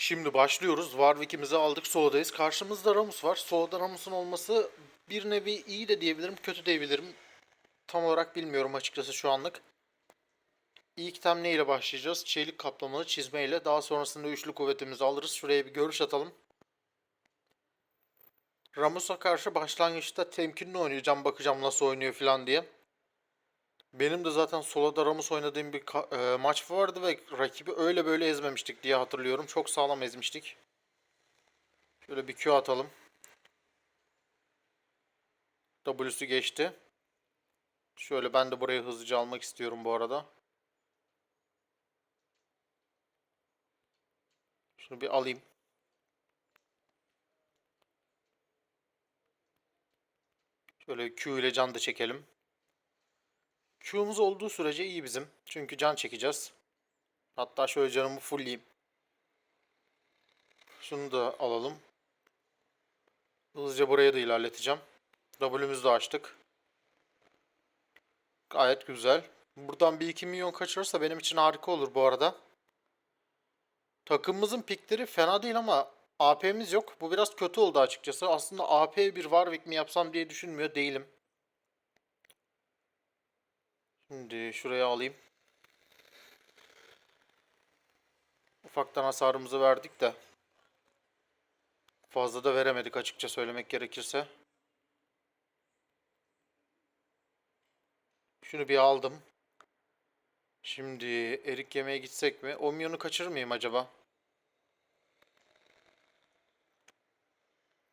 Şimdi başlıyoruz. Warwick'imizi aldık. Solo'dayız. Karşımızda Ramus var. Solo'da Ramus'un olması bir nevi iyi de diyebilirim, kötü diyebilirim. Tam olarak bilmiyorum açıkçası şu anlık. İlk item ne ile başlayacağız? Çelik kaplamalı çizmeyle. Daha sonrasında üçlü kuvvetimizi alırız. Şuraya bir görüş atalım. Ramus'a karşı başlangıçta temkinli oynayacağım. Bakacağım nasıl oynuyor falan diye. Benim de zaten soloda Ramus oynadığım bir e, maç vardı ve rakibi öyle böyle ezmemiştik diye hatırlıyorum. Çok sağlam ezmiştik. Şöyle bir Q atalım. W'su geçti. Şöyle ben de burayı hızlıca almak istiyorum bu arada. Şunu bir alayım. Şöyle Q ile can da çekelim. Q'muz olduğu sürece iyi bizim. Çünkü can çekeceğiz. Hatta şöyle canımı fullleyeyim. Şunu da alalım. Hızlıca buraya da ilerleteceğim. W'müzü de açtık. Gayet güzel. Buradan bir 2 milyon kaçırırsa benim için harika olur bu arada. Takımımızın pikleri fena değil ama AP'miz yok. Bu biraz kötü oldu açıkçası. Aslında AP bir Warwick mi yapsam diye düşünmüyor değilim. Şimdi şuraya alayım. Ufaktan hasarımızı verdik de. Fazla da veremedik açıkça söylemek gerekirse. Şunu bir aldım. Şimdi erik yemeye gitsek mi? O milyonu kaçırır mıyım acaba?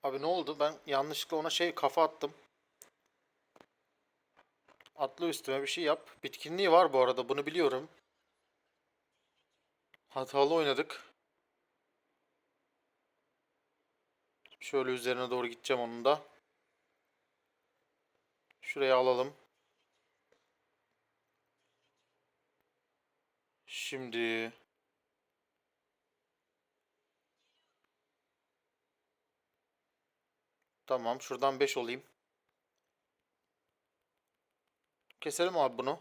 Abi ne oldu? Ben yanlışlıkla ona şey kafa attım. Atla üstüme bir şey yap. Bitkinliği var bu arada bunu biliyorum. Hatalı oynadık. Şöyle üzerine doğru gideceğim onun da. Şuraya alalım. Şimdi Tamam, şuradan 5 olayım. Keselim abi bunu.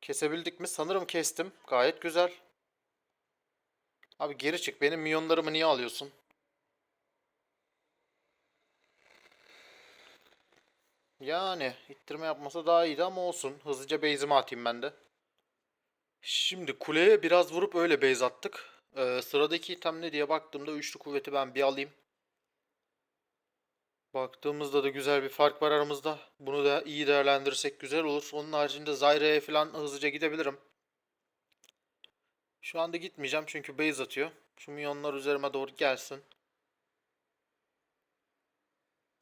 Kesebildik mi? Sanırım kestim. Gayet güzel. Abi geri çık. Benim milyonlarımı niye alıyorsun? Yani ittirme yapmasa daha iyiydi ama olsun. Hızlıca base'imi atayım ben de. Şimdi kuleye biraz vurup öyle base attık. Ee, sıradaki item ne diye baktığımda üçlü kuvveti ben bir alayım. Baktığımızda da güzel bir fark var aramızda. Bunu da iyi değerlendirirsek güzel olur. Onun haricinde Zaire'ye falan hızlıca gidebilirim. Şu anda gitmeyeceğim çünkü base atıyor. Şu minyonlar üzerime doğru gelsin.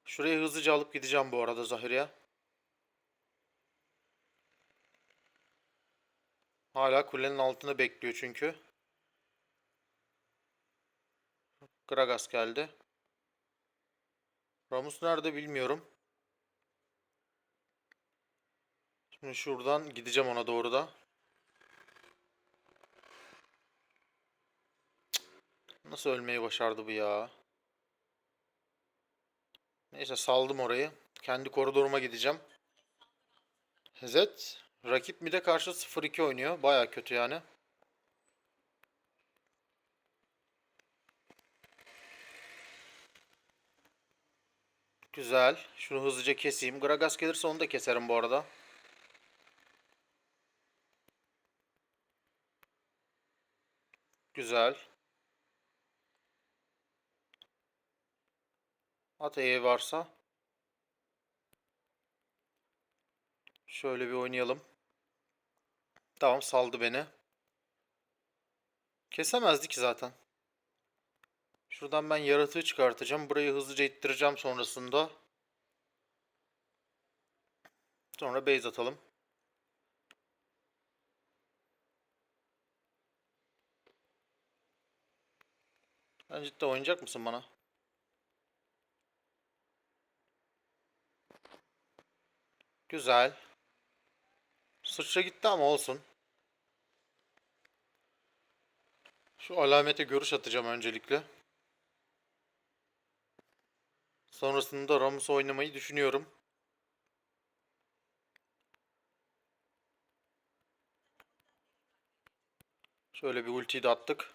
Şurayı hızlıca alıp gideceğim bu arada Zahire'ye. Hala kulenin altında bekliyor çünkü. Gragas geldi. Ramus nerede bilmiyorum. Şimdi şuradan gideceğim ona doğru da. Nasıl ölmeyi başardı bu ya? Neyse saldım orayı. Kendi koridoruma gideceğim. Zed rakip mide karşı 0-2 oynuyor. Baya kötü yani. Güzel. Şunu hızlıca keseyim. Gragas gelirse onu da keserim bu arada. Güzel. At eği varsa. Şöyle bir oynayalım. Tamam saldı beni. Kesemezdi ki zaten. Şuradan ben yaratığı çıkartacağım. Burayı hızlıca ittireceğim sonrasında. Sonra base atalım. Sen cidden oynayacak mısın bana? Güzel. Sıçra gitti ama olsun. Şu alamete görüş atacağım öncelikle. Sonrasında Ramus oynamayı düşünüyorum. Şöyle bir ultiyi de attık.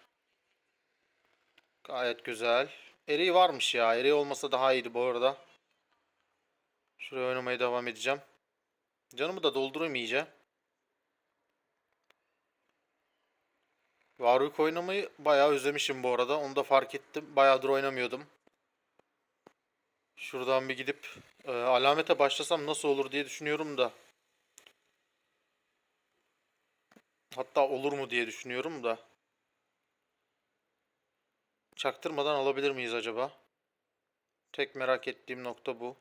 Gayet güzel. Eriği varmış ya. Eriği olmasa daha iyiydi bu arada. Şuraya oynamaya devam edeceğim. Canımı da doldurayım iyice. Warwick oynamayı bayağı özlemişim bu arada. Onu da fark ettim. Bayağıdır oynamıyordum. Şuradan bir gidip e, alamete başlasam nasıl olur diye düşünüyorum da. Hatta olur mu diye düşünüyorum da. Çaktırmadan alabilir miyiz acaba? Tek merak ettiğim nokta bu.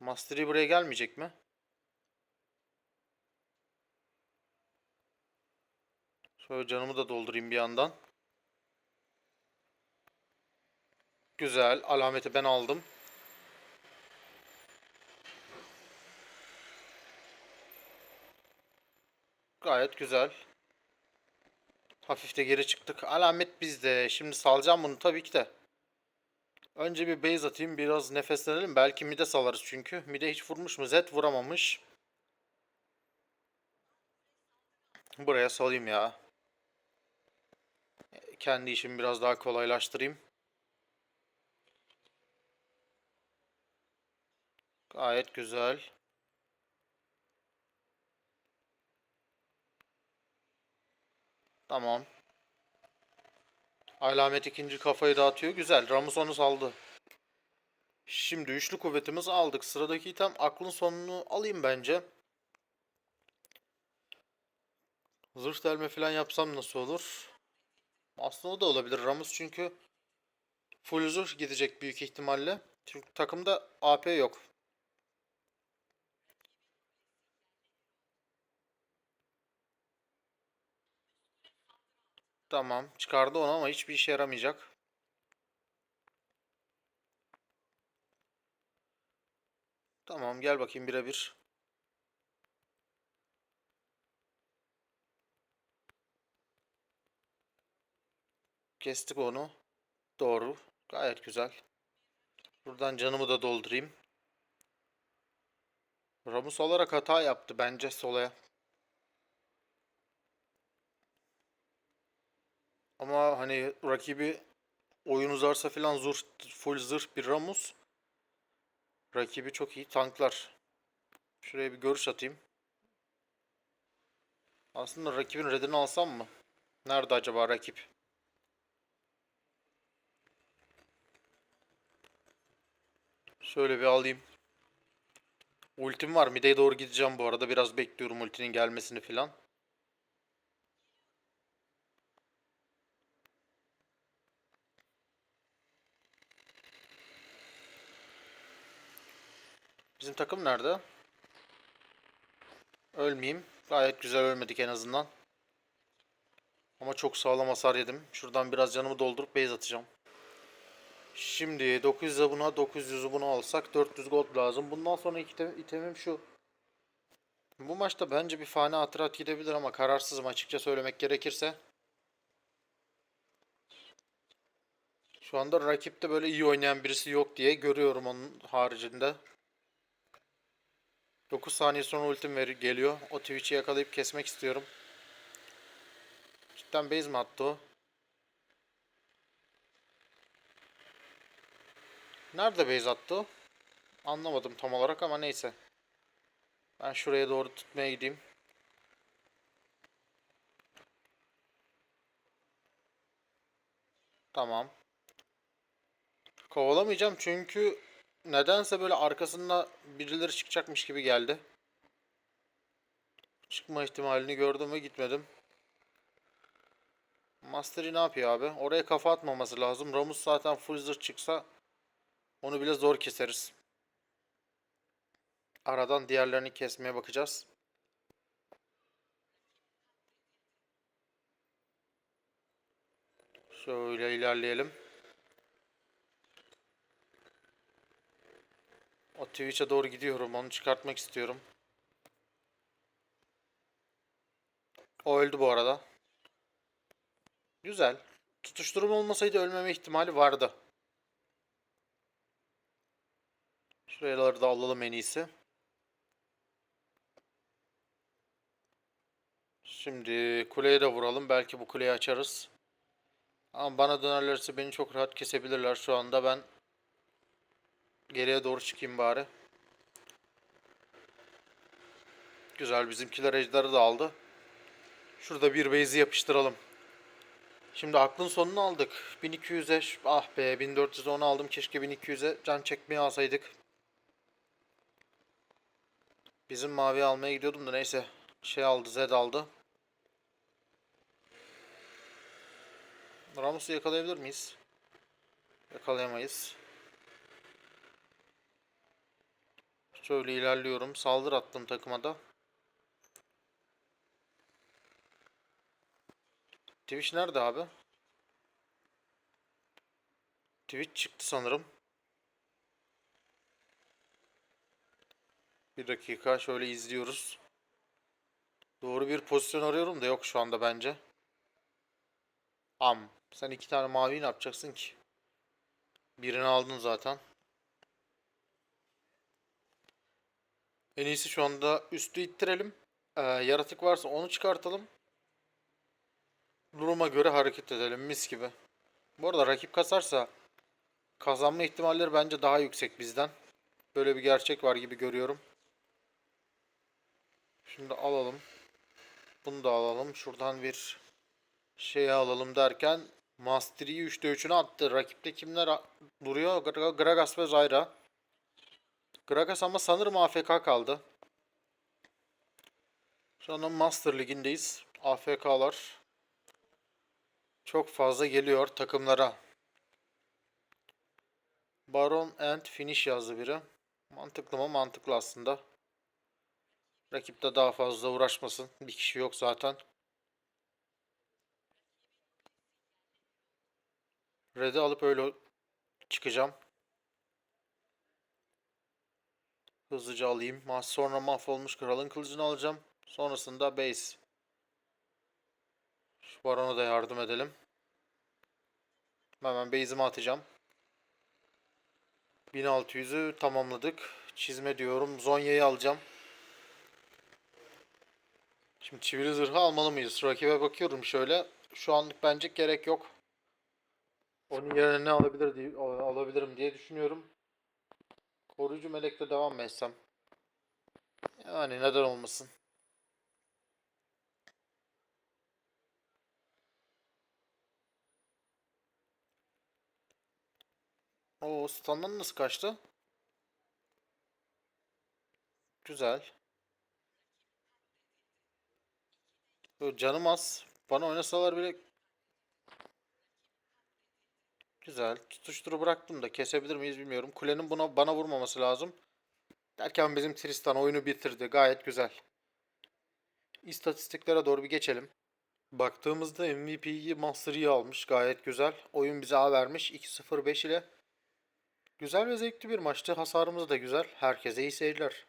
Mastery buraya gelmeyecek mi? Şöyle canımı da doldurayım bir yandan. Güzel. Alameti ben aldım. Gayet güzel. Hafif de geri çıktık. Alamet bizde. Şimdi salacağım bunu tabii ki de. Önce bir base atayım. Biraz nefeslenelim. Belki mide salarız çünkü. Mide hiç vurmuş mu? Zed vuramamış. Buraya salayım ya. Kendi işimi biraz daha kolaylaştırayım. Gayet güzel. Tamam. Alamet ikinci kafayı dağıtıyor. Güzel. Ramus onu saldı. Şimdi üçlü kuvvetimizi aldık. Sıradaki item aklın sonunu alayım bence. Zırh delme falan yapsam nasıl olur? Aslında o da olabilir. Ramus çünkü full zırh gidecek büyük ihtimalle. Çünkü takımda AP yok. Tamam. Çıkardı onu ama hiçbir işe yaramayacak. Tamam gel bakayım birebir. Kestik onu. Doğru. Gayet güzel. Buradan canımı da doldurayım. Ramus olarak hata yaptı bence solaya. Ama hani rakibi oyun uzarsa filan zırh, full zırh bir Ramus. Rakibi çok iyi tanklar. Şuraya bir görüş atayım. Aslında rakibin redini alsam mı? Nerede acaba rakip? Şöyle bir alayım. Ultim var. Mid'e doğru gideceğim bu arada. Biraz bekliyorum ultinin gelmesini filan. Bizim takım nerede? Ölmeyeyim. Gayet güzel ölmedik en azından. Ama çok sağlam hasar yedim. Şuradan biraz canımı doldurup base atacağım. Şimdi 900'e buna 900'ü buna alsak 400 gold lazım. Bundan sonra item, itemim şu. Bu maçta bence bir fani hatırat gidebilir ama kararsızım açıkça söylemek gerekirse. Şu anda rakipte böyle iyi oynayan birisi yok diye görüyorum onun haricinde. 9 saniye sonra ultim geliyor. O Twitch'i yakalayıp kesmek istiyorum. Cidden base mi attı o? Nerede base attı o? Anlamadım tam olarak ama neyse. Ben şuraya doğru tutmaya gideyim. Tamam. Kovalamayacağım çünkü nedense böyle arkasında birileri çıkacakmış gibi geldi. Çıkma ihtimalini gördüm ve gitmedim. Mastery ne yapıyor abi? Oraya kafa atmaması lazım. Ramus zaten full çıksa onu bile zor keseriz. Aradan diğerlerini kesmeye bakacağız. Şöyle ilerleyelim. O Twitch'e doğru gidiyorum. Onu çıkartmak istiyorum. O öldü bu arada. Güzel. Tutuşturum olmasaydı ölmeme ihtimali vardı. Şuraları da alalım en iyisi. Şimdi kuleye de vuralım. Belki bu kuleyi açarız. Ama bana dönerlerse beni çok rahat kesebilirler şu anda. Ben geriye doğru çıkayım bari. Güzel bizimkiler ejder'i de aldı. Şurada bir base'i yapıştıralım. Şimdi aklın sonunu aldık. 1200'e ş- ah be 1410 aldım. Keşke 1200'e can çekmeye alsaydık. Bizim mavi almaya gidiyordum da neyse. Şey aldı Zed aldı. Ramos'u yakalayabilir miyiz? Yakalayamayız. Şöyle ilerliyorum. Saldır attım takıma da. Twitch nerede abi? Twitch çıktı sanırım. Bir dakika şöyle izliyoruz. Doğru bir pozisyon arıyorum da yok şu anda bence. Am. Sen iki tane maviyi ne yapacaksın ki? Birini aldın zaten. En iyisi şu anda üstü ittirelim. Ee, yaratık varsa onu çıkartalım. Duruma göre hareket edelim mis gibi. Bu arada rakip kasarsa kazanma ihtimalleri bence daha yüksek bizden. Böyle bir gerçek var gibi görüyorum. Şimdi alalım. Bunu da alalım. Şuradan bir şey alalım derken Master Yi 3'te 3'ünü attı. Rakipte kimler duruyor? Gra- Gragas ve Zyra. Gragas ama sanırım AFK kaldı. Şu anda Master Ligi'ndeyiz. AFK'lar çok fazla geliyor takımlara. Baron and Finish yazdı biri. Mantıklı mı? Mantıklı aslında. Rakip de daha fazla uğraşmasın. Bir kişi yok zaten. Red'i alıp öyle çıkacağım. Hızlıca alayım. Sonra mahvolmuş kralın kılıcını alacağım. Sonrasında base. Şu barona da yardım edelim. Hemen base'imi atacağım. 1600'ü tamamladık. Çizme diyorum. Zonya'yı alacağım. Şimdi çivili zırhı almalı mıyız? Rakibe bakıyorum şöyle. Şu anlık bence gerek yok. Onun yerine ne alabilir diye, al- alabilirim diye düşünüyorum. Koruyucu melekle devam mı etsem? Yani neden olmasın? O standdan nasıl kaçtı? Güzel. Canım az. Bana oynasalar bile güzel. Tutuşturu bıraktım da kesebilir miyiz bilmiyorum. Kulenin buna bana vurmaması lazım. Derken bizim Tristan oyunu bitirdi. Gayet güzel. İstatistiklere doğru bir geçelim. Baktığımızda MVP'yi Master almış. Gayet güzel. Oyun bize A vermiş. 2-0-5 ile. Güzel ve zevkli bir maçtı. Hasarımız da güzel. Herkese iyi seyirler.